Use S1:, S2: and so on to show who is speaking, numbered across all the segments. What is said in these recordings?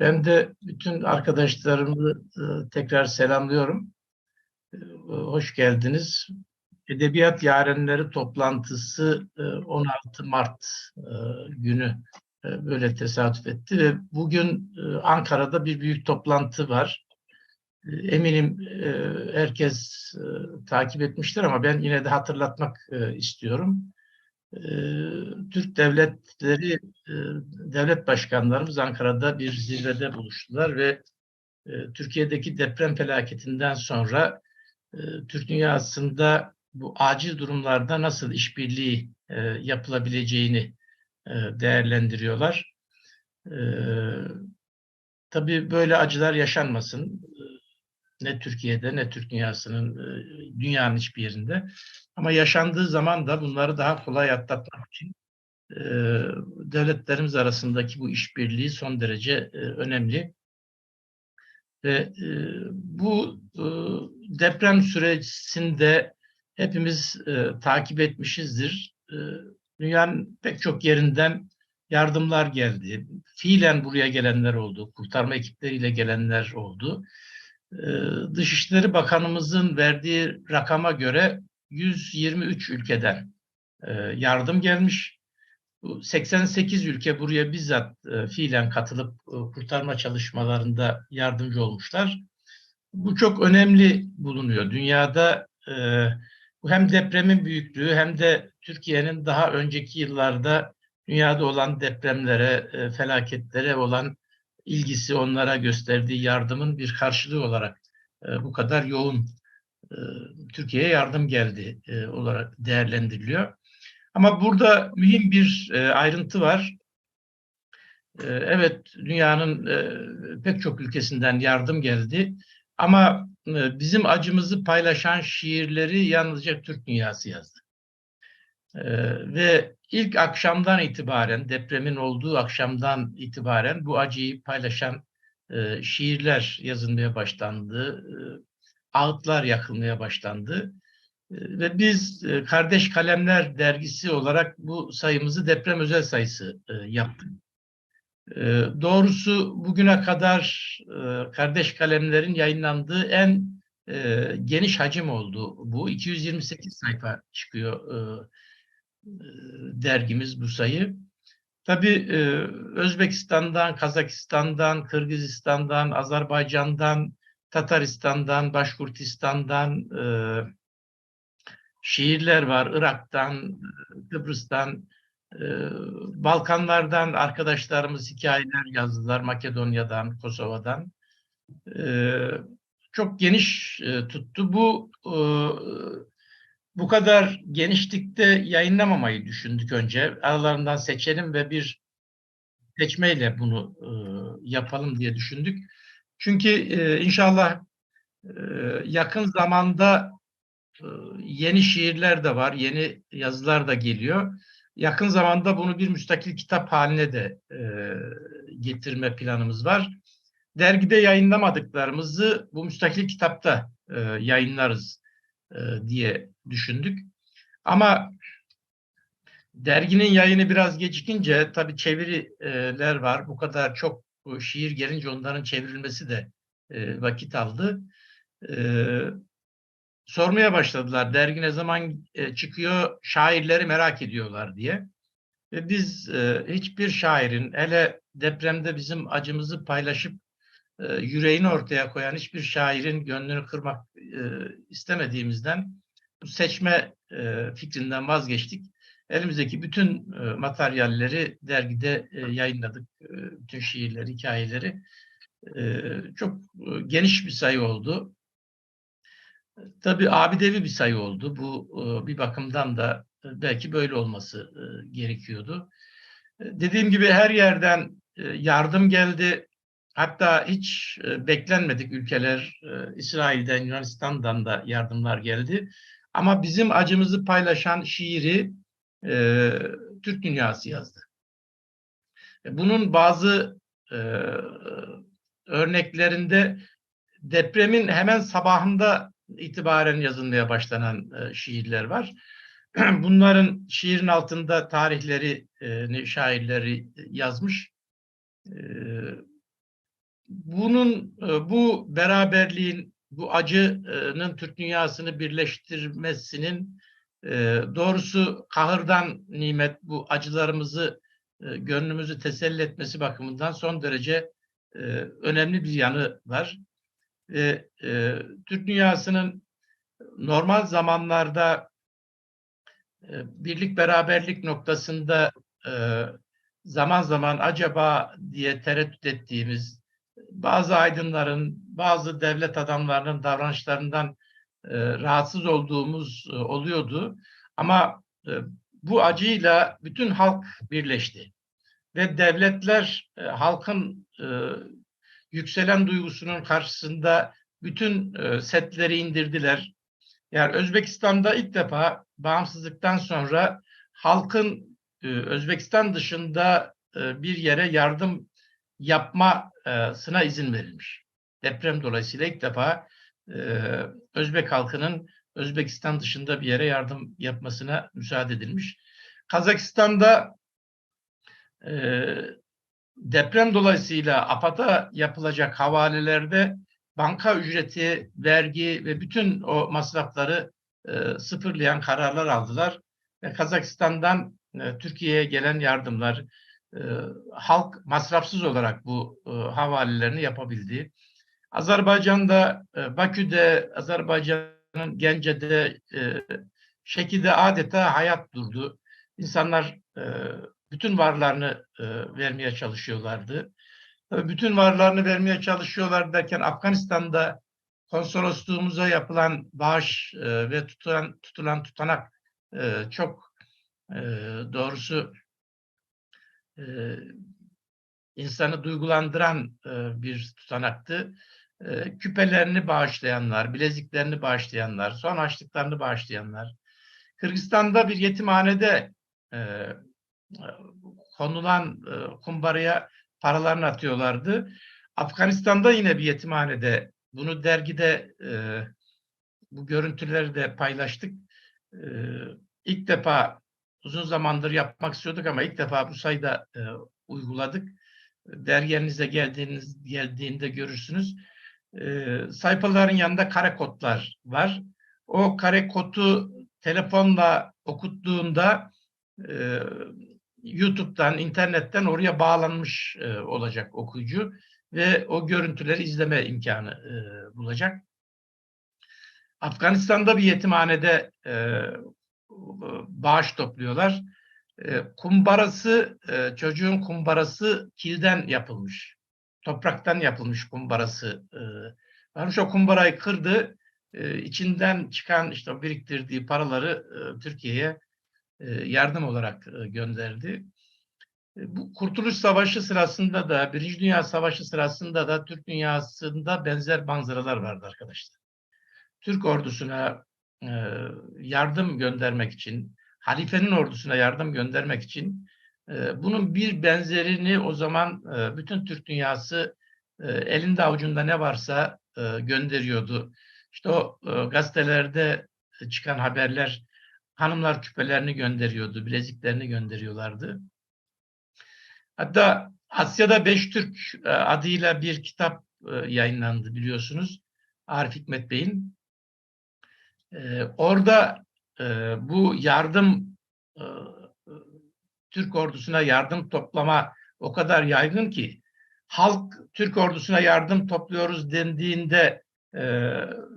S1: Ben de bütün arkadaşlarımı e, tekrar selamlıyorum. E, Hoş geldiniz. Edebiyat Yarenleri toplantısı e, 16 Mart e, günü e, böyle tesadüf etti ve bugün Ankara'da bir büyük toplantı var. Eminim herkes takip etmiştir ama ben yine de hatırlatmak istiyorum. E, Türk devletleri e, devlet başkanlarımız Ankara'da bir zirvede buluştular ve e, Türkiye'deki deprem felaketinden sonra e, Türk dünyasında bu acil durumlarda nasıl işbirliği yapılabileceğini değerlendiriyorlar. Tabii böyle acılar yaşanmasın. Ne Türkiye'de ne Türk dünyasının, e, dünyanın hiçbir yerinde. Ama yaşandığı zaman da bunları daha kolay atlatmak için e, devletlerimiz arasındaki bu işbirliği son derece e, önemli. Ve bu deprem sürecinde hepimiz takip etmişizdir. E, dünyanın pek çok yerinden yardımlar geldi. Fiilen buraya gelenler oldu, kurtarma ekipleriyle gelenler oldu. E, Dışişleri Bakanımızın verdiği rakama göre 123 ülkeden e, yardım gelmiş. Bu 88 ülke buraya bizzat e, fiilen katılıp e, kurtarma çalışmalarında yardımcı olmuşlar. Bu çok önemli bulunuyor. Dünyada hem depremin büyüklüğü hem de Türkiye'nin daha önceki yıllarda dünyada olan depremlere, felaketlere olan ilgisi, onlara gösterdiği yardımın bir karşılığı olarak e, bu kadar yoğun e, Türkiye'ye yardım geldi e, olarak değerlendiriliyor. Ama burada mühim bir e, ayrıntı var. E, evet, dünyanın e, pek çok ülkesinden yardım geldi. Ama e, bizim acımızı paylaşan şiirleri yalnızca Türk dünyası yazdı. E, ve ilk akşamdan itibaren, depremin olduğu akşamdan itibaren bu acıyı paylaşan e, şiirler yazılmaya başlandı. E, ağıtlar yakılmaya başlandı. E, Ve biz e, Kardeş Kalemler dergisi olarak bu sayımızı deprem özel sayısı e, yaptık. E, Doğrusu bugüne kadar e, Kardeş Kalemler'in yayınlandığı en e, geniş hacim oldu bu. 228 sayfa çıkıyor e, dergimiz bu sayı. Tabii e, Özbekistan'dan, Kazakistan'dan, Kırgızistan'dan, Azerbaycan'dan, Tataristan'dan, Başkurtistan'dan e, şiirler var. Irak'tan, Kıbrıs'tan, e, Balkanlardan arkadaşlarımız hikayeler yazdılar. Makedonya'dan, Kosova'dan. E, çok geniş e, tuttu. Bu e, bu kadar genişlikte yayınlamamayı düşündük önce. Aralarından seçelim ve bir seçmeyle bunu e, yapalım diye düşündük. Çünkü e, inşallah e, yakın zamanda e, yeni şiirler de var, yeni yazılar da geliyor. Yakın zamanda bunu bir müstakil kitap haline de e, getirme planımız var. Dergide yayınlamadıklarımızı bu müstakil kitapta e, yayınlarız e, diye düşündük. Ama derginin yayını biraz gecikince tabii çeviriler var. Bu kadar çok şiir gelince onların çevrilmesi de e, vakit aldı. E, sormaya başladılar. Dergi ne zaman çıkıyor? Şairleri merak ediyorlar diye. Ve biz hiçbir şairin hele depremde bizim acımızı paylaşıp e, yüreğini ortaya koyan hiçbir şairin gönlünü kırmak e, istemediğimizden bu seçme e, fikrinden vazgeçtik. Elimizdeki bütün materyalleri dergide yayınladık. Bütün şiirleri, hikayeleri. Çok geniş bir sayı oldu. Tabii abidevi bir sayı oldu. Bu bir bakımdan da belki böyle olması gerekiyordu. Dediğim gibi her yerden yardım geldi. Hatta hiç e, beklenmedik ülkeler, e, İsrail'den, Yunanistan'dan da yardımlar geldi. Ama bizim acımızı paylaşan şiiri e, Türk dünyası yazdı. E, Bunun bazı e, örneklerinde depremin hemen sabahında itibaren yazılmaya başlanan e, şiirler var. Bunların şiirin altında tarihleri, e, şairleri yazmış. E, bunun e, bu beraberliğin bu acının Türk dünyasını birleştirmesinin e, doğrusu kahırdan nimet bu acılarımızı e, gönlümüzü teselli etmesi bakımından son derece önemli bir yanı var. Ve Türk dünyasının normal zamanlarda birlik beraberlik noktasında zaman zaman acaba diye tereddüt ettiğimiz bazı aydınların, bazı devlet adamlarının davranışlarından e, rahatsız olduğumuz e, oluyordu. Ama e, bu acıyla bütün halk birleşti. Ve devletler halkın yükselen duygusunun karşısında bütün setleri indirdiler. Yani Özbekistan'da ilk defa bağımsızlıktan sonra halkın Özbekistan dışında bir yere yardım yapmasına izin verilmiş. Deprem dolayısıyla ilk defa e, Özbek halkının Özbekistan dışında bir yere yardım yapmasına müsaade edilmiş. Kazakistan'da e, deprem dolayısıyla AFAD'a yapılacak havalelerde banka ücreti, vergi ve bütün o masrafları e, sıfırlayan kararlar aldılar. Kazakistan'dan e, Türkiye'ye gelen yardımlar, e, halk masrafsız olarak bu e, havalelerini yapabildi. Azerbaycan'da, e, Bakü'de, Azerbaycan'ın Gence'de, e, Şeki'de adeta hayat durdu. İnsanlar e, bütün varlarını e, vermeye çalışıyorlardı. Bütün varlarını vermeye çalışıyorlar derken Afganistan'da konsolosluğumuza yapılan bağış ve tutulan tutulan tutanak çok doğrusu e, insanı duygulandıran bir tutanaktı. Küpelerini bağışlayanlar, bileziklerini bağışlayanlar, son açlıklarını bağışlayanlar. Kırgızistan'da bir yetimhanede konulan kumbaraya paralarını atıyorlardı. Afganistan'da yine bir yetimhanede bunu dergide bu görüntüleri de paylaştık. E, ilk defa uzun zamandır yapmak istiyorduk ama ilk defa bu sayıda e, uyguladık. Derginize geldiğiniz geldiğinde görürsünüz. E, sayfaların yanında kare kodlar var. O kare kodu telefonla okuttuğunda e, YouTube'dan, internetten oraya bağlanmış e, olacak okuyucu ve o görüntüleri izleme imkanı e, bulacak. Afganistan'da bir yetimhanede e, bağış topluyorlar. E, kumbarası, e, çocuğun kumbarası kilden yapılmış. Topraktan yapılmış kumbarası. E, varmış o kumbarayı kırdı. E, içinden çıkan işte biriktirdiği paraları Türkiye'ye yardım olarak gönderdi. Bu Kurtuluş Savaşı sırasında da, Birinci Dünya Savaşı sırasında da Türk dünyasında benzer manzaralar vardı arkadaşlar. Türk ordusuna yardım göndermek için, halifenin ordusuna yardım göndermek için bunun bir benzerini o zaman bütün Türk dünyası elinde avucunda ne varsa gönderiyordu. İşte o gazetelerde çıkan haberler hanımlar küpelerini gönderiyordu, bileziklerini gönderiyorlardı. Hatta Asya'da Beş Türk adıyla bir kitap yayınlandı biliyorsunuz. Arif Hikmet Bey'in. E, orada bu yardım Türk ordusuna yardım toplama o kadar yaygın ki halk Türk ordusuna yardım topluyoruz dendiğinde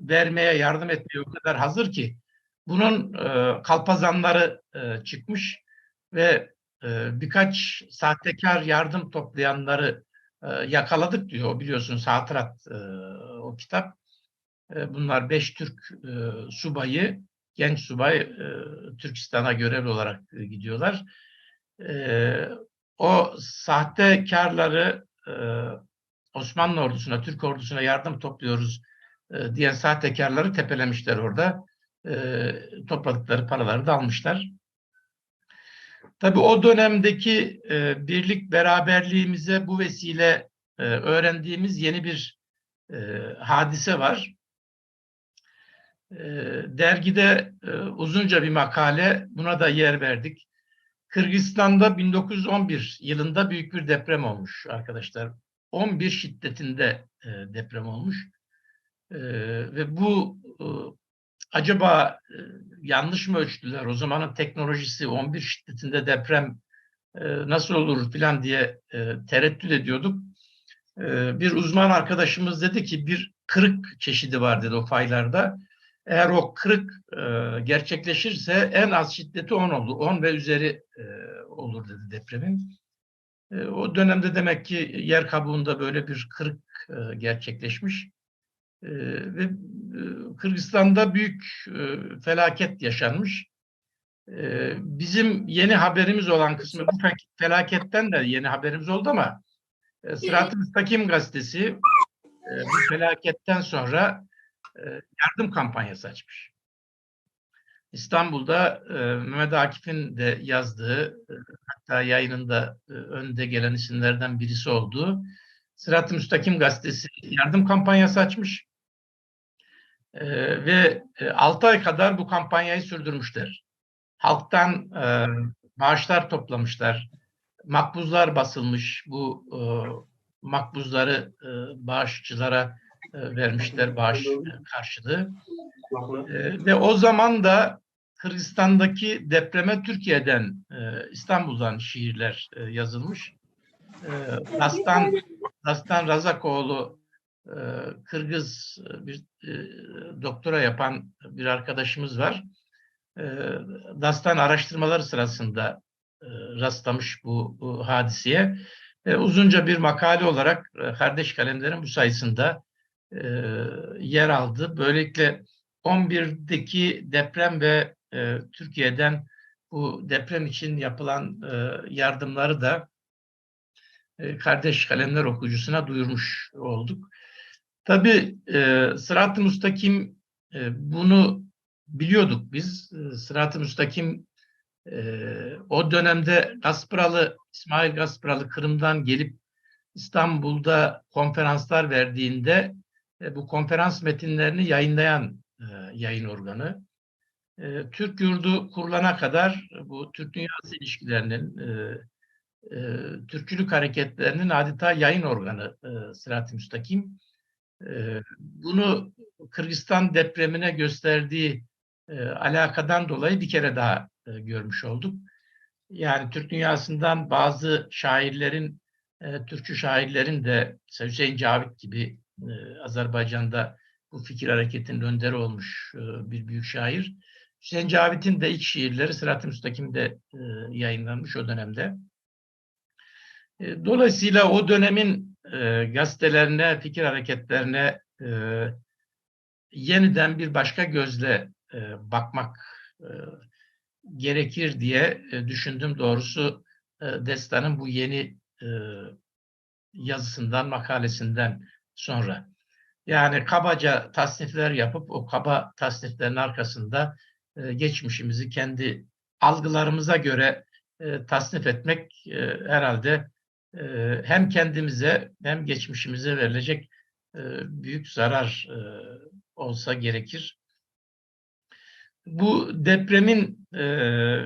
S1: vermeye yardım etmeye o kadar hazır ki bunun e, kalpazanları e, çıkmış ve e, birkaç sahtekar yardım toplayanları e, yakaladık diyor. Biliyorsunuz hatırat e, o kitap. E, bunlar beş Türk e, subayı, genç subay e, Türkistan'a görevli olarak gidiyorlar. O sahtekarları e, Osmanlı ordusuna, Türk ordusuna yardım topluyoruz e, diyen sahtekarları tepelemişler orada e, topladıkları paraları da almışlar. Tabii o dönemdeki e, birlik beraberliğimize bu vesile e, öğrendiğimiz yeni bir e, hadise var. E, dergide e, uzunca bir makale buna da yer verdik. Kırgızistan'da 1911 yılında büyük bir deprem olmuş arkadaşlar. 11 şiddetinde e, deprem olmuş. E, ve bu e, acaba yanlış mı ölçtüler? O zamanın teknolojisi 11 şiddetinde deprem nasıl olur filan diye tereddüt ediyorduk. Bir uzman arkadaşımız dedi ki bir kırık çeşidi var dedi o faylarda. Eğer o kırık e, gerçekleşirse en az şiddeti 10 olur. 10 ve üzeri e, olur dedi depremin. E, o dönemde demek ki yer kabuğunda böyle bir kırık e, gerçekleşmiş. E, ve e, Kırgızistan'da büyük e, felaket yaşanmış. E, bizim yeni haberimiz olan kısmı bu fe- felaketten de yeni haberimiz oldu ama e, Sırat-ı Müstakim gazetesi e, bu felaketten sonra yardım kampanyası açmış. İstanbul'da e, Mehmet Akif'in de yazdığı, e, hatta yayınında e, önde gelen isimlerden birisi olduğu Sırat-ı Müstakim gazetesi yardım kampanyası açmış. E, ve e, 6 ay kadar bu kampanyayı sürdürmüşler. Halktan e, bağışlar toplamışlar, makbuzlar basılmış, bu e, makbuzları e, bağışçılara e, vermişler bağış e, karşılığı. E, ve o zaman da Kırgızistan'daki depreme Türkiye'den, e, İstanbul'dan şiirler e, yazılmış. E, Dastan, Dastan Razakoğlu e, Kırgız e, bir e, doktora yapan bir arkadaşımız var. E, Dastan araştırmaları sırasında e, rastlamış bu, bu hadiseye. E, uzunca bir makale olarak e, Kardeş Kalemler'in bu sayısında e, yer aldı. Böylelikle 11'deki deprem ve e, Türkiye'den bu deprem için yapılan e, yardımları da e, Kardeş Kalemler okuyucusuna duyurmuş olduk. Tabii e, Sırat-ı Müstakim e, bunu biliyorduk biz. E, Sırat-ı Müstakim e, o dönemde Gaspıralı, İsmail Gaspıralı Kırım'dan gelip İstanbul'da konferanslar verdiğinde e, bu konferans metinlerini yayınlayan e, yayın organı. E, Türk yurdu kurulana kadar bu Türk dünyası ilişkilerinin, Türkçülük hareketlerinin adeta yayın organı e, Sırat-ı Müstakim. Bunu Kırgızistan depremine gösterdiği alakadan dolayı bir kere daha görmüş olduk. Yani Türk dünyasından bazı şairlerin, Türkçü şairlerin de Hüseyin Cavit gibi e, Azerbaycan'da bu fikir hareketinin önderi olmuş e, bir büyük şair. Hüseyin Cavit'in de ilk şiirleri Sırat-ı Müstakim'de e, yayınlanmış o dönemde. E, dolayısıyla o dönemin gazetelerine, fikir hareketlerine yeniden bir başka gözle bakmak gerekir diye e, düşündüm. Doğrusu Destan'ın bu yeni yazısından, makalesinden sonra. Yani kabaca tasnifler yapıp o kaba tasniflerin arkasında e, geçmişimizi kendi algılarımıza göre e, tasnif etmek e, herhalde e, hem kendimize hem geçmişimize verilecek e, büyük zarar e, olsa gerekir. Bu depremin e,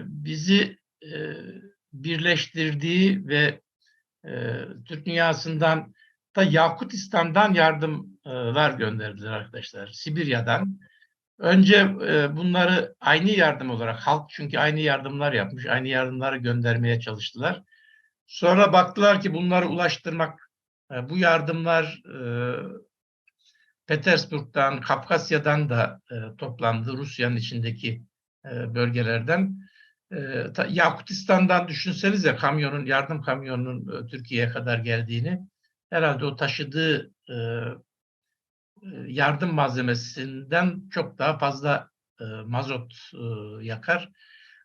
S1: bizi e, birleştirdiği ve e, Türk dünyasından da Yakutistan'dan yardımlar gönderdiler arkadaşlar. Sibirya'dan. Önce e, bunları aynı yardım olarak halk çünkü aynı yardımlar yapmış, aynı yardımları göndermeye çalıştılar. Sonra baktılar ki bunları ulaştırmak, e, bu yardımlar e, Petersburg'dan, Kafkasya'dan da e, toplandı, Rusya'nın içindeki e, bölgelerden. E, ta, Yakutistan'dan düşünsenize kamyonun, yardım kamyonunun e, Türkiye'ye kadar geldiğini. Herhalde o taşıdığı e, e yardım malzemesinden çok daha fazla e, mazot e, yakar.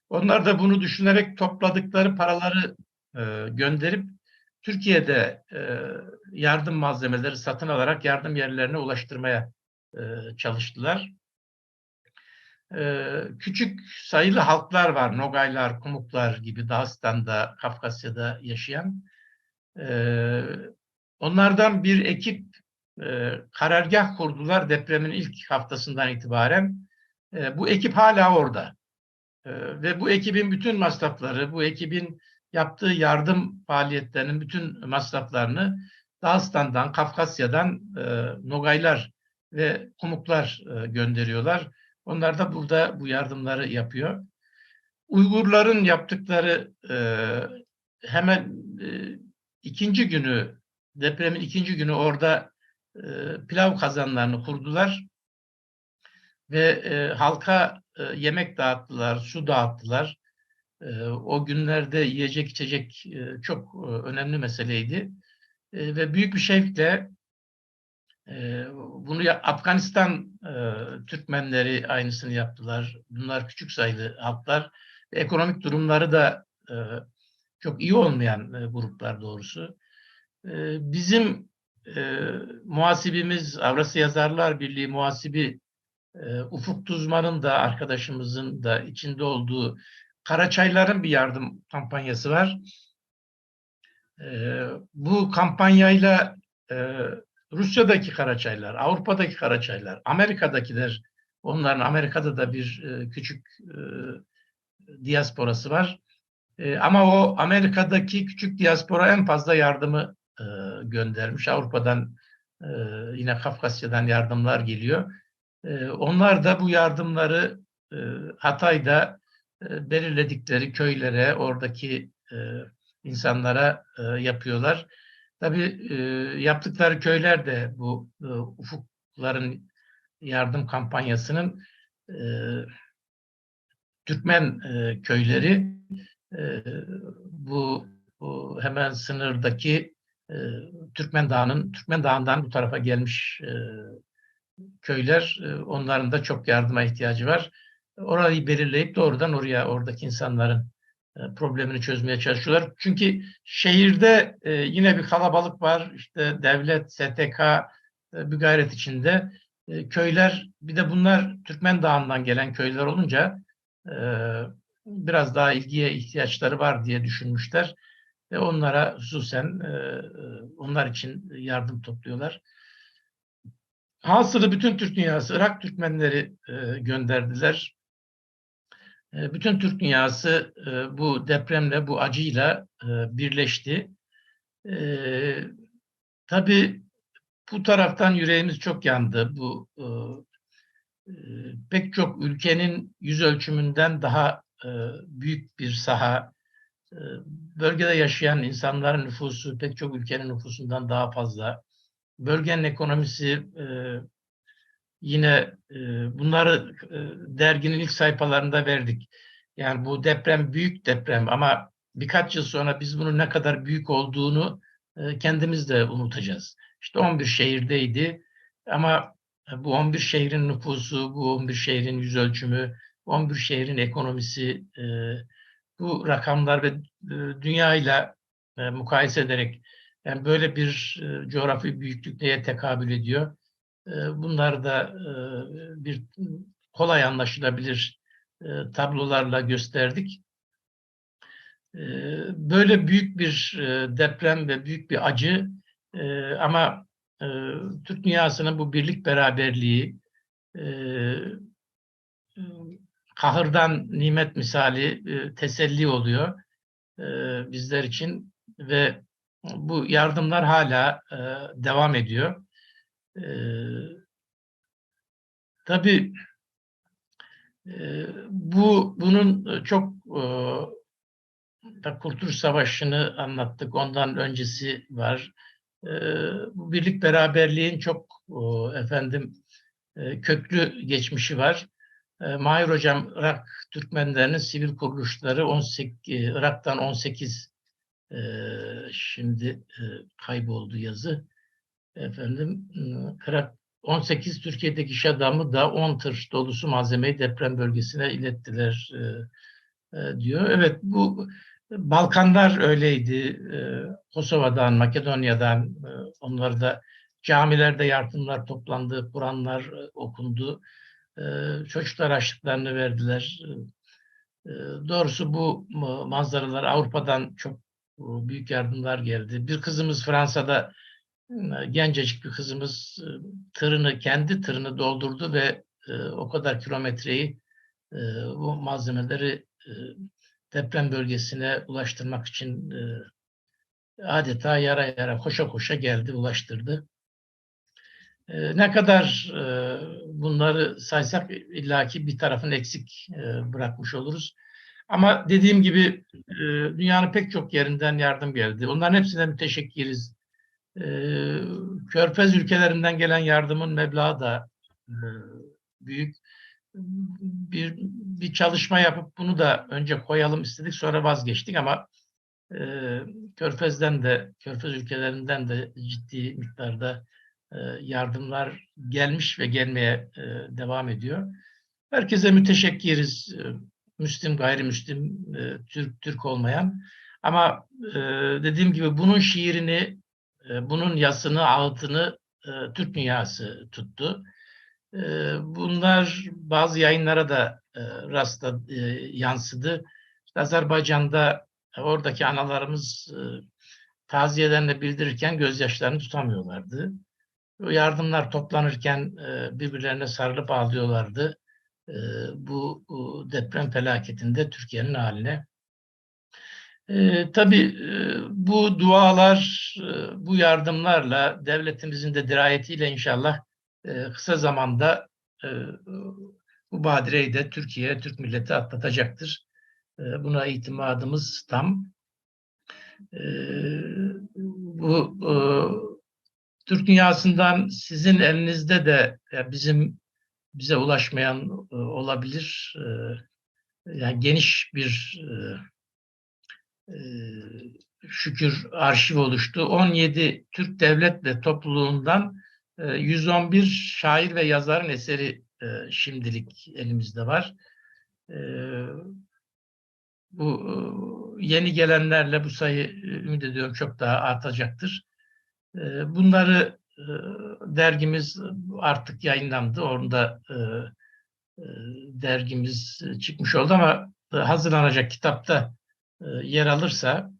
S1: Onlar da bunu düşünerek topladıkları paraları e, gönderip Türkiye'de e, yardım malzemeleri satın alarak yardım yerlerine ulaştırmaya e, çalıştılar. E, küçük sayılı halklar var, Nogaylar, Kumuklar gibi Dağıstan'da, Kafkasya'da yaşayan. E, onlardan bir ekip e, karargah kurdular depremin ilk haftasından itibaren. E, bu ekip hala orada. E, ve bu ekibin bütün masrafları, bu ekibin yaptığı yardım faaliyetlerinin bütün masraflarını Dağıstan'dan, Kafkasya'dan e, Nogaylar ve Kumuklar e, gönderiyorlar. Onlar da burada bu yardımları yapıyor. Uygurların yaptıkları e, hemen e, ikinci günü, depremin ikinci günü orada e, pilav kazanlarını kurdular ve e, halka e, yemek dağıttılar, su dağıttılar. E, o günlerde yiyecek içecek e, çok e, önemli meseleydi. E, ve büyük bir şevkle e, bunu ya, Afganistan e, Türkmenleri aynısını yaptılar. Bunlar küçük sayılı halklar. Ekonomik durumları da e, çok iyi olmayan e, gruplar doğrusu. E, bizim e, muhasibimiz Avrasya Yazarlar Birliği muhasibi e, Ufuk Tuzman'ın da arkadaşımızın da içinde olduğu Karaçayların bir yardım kampanyası var. E, bu kampanyayla e, Rusya'daki Karaçaylar, Avrupa'daki Karaçaylar, Amerika'dakiler, onların Amerika'da da bir e, küçük e, diasporası var. E, ama o Amerika'daki küçük diaspora en fazla yardımı e, göndermiş. Avrupa'dan e, yine Kafkasya'dan yardımlar geliyor. E, onlar da bu yardımları Hatay'da belirledikleri köylere, oradaki insanlara yapıyorlar. Tabii yaptıkları köyler de bu ufukların yardım kampanyasının e, Türkmen köyleri bu hemen sınırdaki Türkmen Dağı'nın Türkmen Dağı'ndan bu tarafa gelmiş köyler onların da çok yardıma ihtiyacı var. Orayı belirleyip doğrudan oraya oradaki insanların e, problemini çözmeye çalışıyorlar. Çünkü şehirde yine bir kalabalık var. İşte devlet, STK e, bir gayret içinde. Köyler bir de bunlar Türkmen Dağı'ndan gelen köyler olunca biraz daha ilgiye ihtiyaçları var diye düşünmüşler. Ve onlara hususen e, e onlar için yardım topluyorlar. Hasılı bütün Türk dünyası Irak Türkmenleri e, gönderdiler. E, bütün Türk dünyası e, bu depremle, bu acıyla e, birleşti. Tabii bu taraftan yüreğimiz çok yandı. Bu pek çok ülkenin yüz ölçümünden daha büyük bir saha. Bölgede yaşayan insanların nüfusu pek çok ülkenin nüfusundan daha fazla. Bölgenin ekonomisi Yine e, bunları e, derginin ilk sayfalarında verdik. Yani bu deprem büyük deprem ama birkaç yıl sonra biz bunun ne kadar büyük olduğunu e, kendimiz de unutacağız. İşte 11 şehirdeydi ama bu 11 şehrin nüfusu, bu 11 şehrin yüz ölçümü, 11 şehrin ekonomisi, e, bu rakamlar ve e, dünyayla e, mukayese ederek yani böyle bir e, coğrafi büyüklük neye tekabül ediyor? Bunlar da bir kolay anlaşılabilir tablolarla gösterdik. Böyle büyük bir deprem ve büyük bir acı ama Türk dünyasının bu birlik beraberliği kahırdan nimet misali teselli oluyor bizler için ve bu yardımlar hala devam ediyor. Ee, tabii e, bu bunun çok e, Kurtuluş Savaşı'nı anlattık. Ondan öncesi var. E, bu birlik beraberliğin çok e, efendim e, köklü geçmişi var. E, Mahir Hocam Irak Türkmenlerinin sivil kuruluşları 18 e, Irak'tan 18 e, şimdi e, kayboldu yazı efendim 18 Türkiye'deki iş adamı da 10 tır dolusu malzemeyi deprem bölgesine ilettiler e, e, diyor. Evet bu Balkanlar öyleydi. E, Kosova'dan, Makedonya'dan e, onları da camilerde yardımlar toplandı, Kur'anlar e, okundu. E, çocuklar açlıklarını verdiler. E, doğrusu bu manzaralar Avrupa'dan çok e, büyük yardımlar geldi. Bir kızımız Fransa'da gencecik bir kızımız e, tırını, kendi tırını doldurdu ve e, o kadar kilometreyi e, bu malzemeleri deprem bölgesine ulaştırmak için adeta yara yara koşa koşa geldi, ulaştırdı. E, ne kadar e, bunları saysak illaki bir tarafın eksik e, bırakmış oluruz. Ama dediğim gibi e, dünyanın pek çok yerinden yardım geldi. Onların hepsine müteşekkiriz. E, Körfez ülkelerinden gelen yardımın meblağı da e, büyük. Bir, bir çalışma yapıp bunu da önce koyalım istedik sonra vazgeçtik ama Körfez'den de Körfez ülkelerinden de ciddi miktarda yardımlar gelmiş ve gelmeye e, devam ediyor. Herkese müteşekkiriz. E, Müslim, gayrimüslim, e, Türk, Türk olmayan. Ama e, dediğim gibi bunun şiirini, e, bunun yasını, ağıtını e, Türk dünyası tuttu. E, bunlar bazı yayınlara da e, rastla e, yansıdı. İşte Azerbaycan'da oradaki analarımız e, taziyelerini bildirirken gözyaşlarını tutamıyorlardı. Yardımlar toplanırken e, birbirlerine sarılıp ağlıyorlardı. E, bu, deprem felaketinde Türkiye'nin haline. E, tabii bu dualar, bu yardımlarla devletimizin de dirayetiyle inşallah kısa zamanda bu badireyi de Türkiye, Türk milleti atlatacaktır. Buna itimadımız tam. Bu Türk dünyasından sizin elinizde de ya bizim bize ulaşmayan e, olabilir. E, yani geniş bir e, şükür arşiv oluştu. 17 Türk devlet ve topluluğundan e, 111 şair ve yazarın eseri şimdilik elimizde var. Bu yeni gelenlerle bu sayı ümit ediyorum çok daha artacaktır. E, bunları e, dergimiz artık yayınlandı. Orada e, e, dergimiz çıkmış oldu ama hazırlanacak kitapta yer alırsa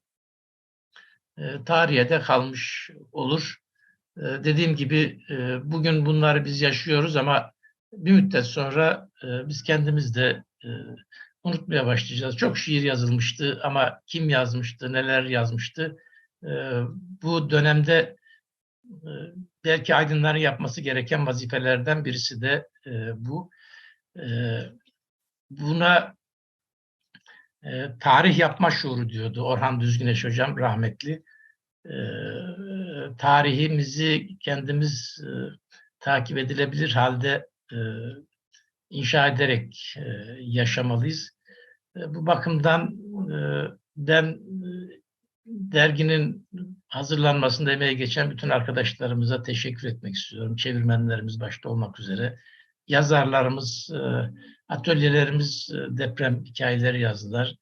S1: tarihe de kalmış olur. Dediğim gibi bugün bunları biz yaşıyoruz ama bir müddet sonra biz kendimiz de unutmaya başlayacağız. Çok şiir yazılmıştı ama kim yazmıştı, neler yazmıştı. Bu dönemde belki aydınların yapması gereken vazifelerden birisi de e, bu. E, buna e, tarih yapma şuuru diyordu Orhan Düzgüneş hocam rahmetli. E, tarihimizi kendimiz e, takip edilebilir halde e, inşa ederek e, yaşamalıyız. E, bu bakımdan e, ben e, derginin hazırlanmasında emeği geçen bütün arkadaşlarımıza teşekkür etmek istiyorum. Çevirmenlerimiz başta olmak üzere. Yazarlarımız, e, atölyelerimiz e, deprem hikayeleri yazdılar.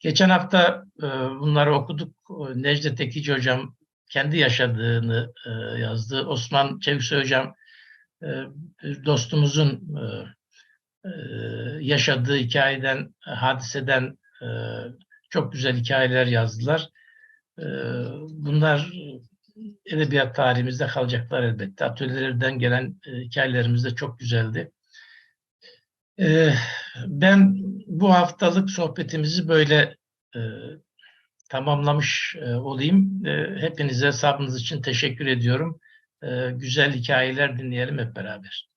S1: Geçen hafta e, bunları okuduk. Necdet Ekici hocam kendi yaşadığını yazdı. Osman Çeviksoy hocam dostumuzun yaşadığı hikayeden, hadiseden çok güzel hikayeler yazdılar. Bunlar edebiyat tarihimizde kalacaklar elbette. Atölyelerden gelen hikayelerimiz de çok güzeldi. Ben bu haftalık sohbetimizi böyle tamamlamış olayım. Hepinize sabrınız için teşekkür ediyorum. Güzel hikayeler dinleyelim hep beraber.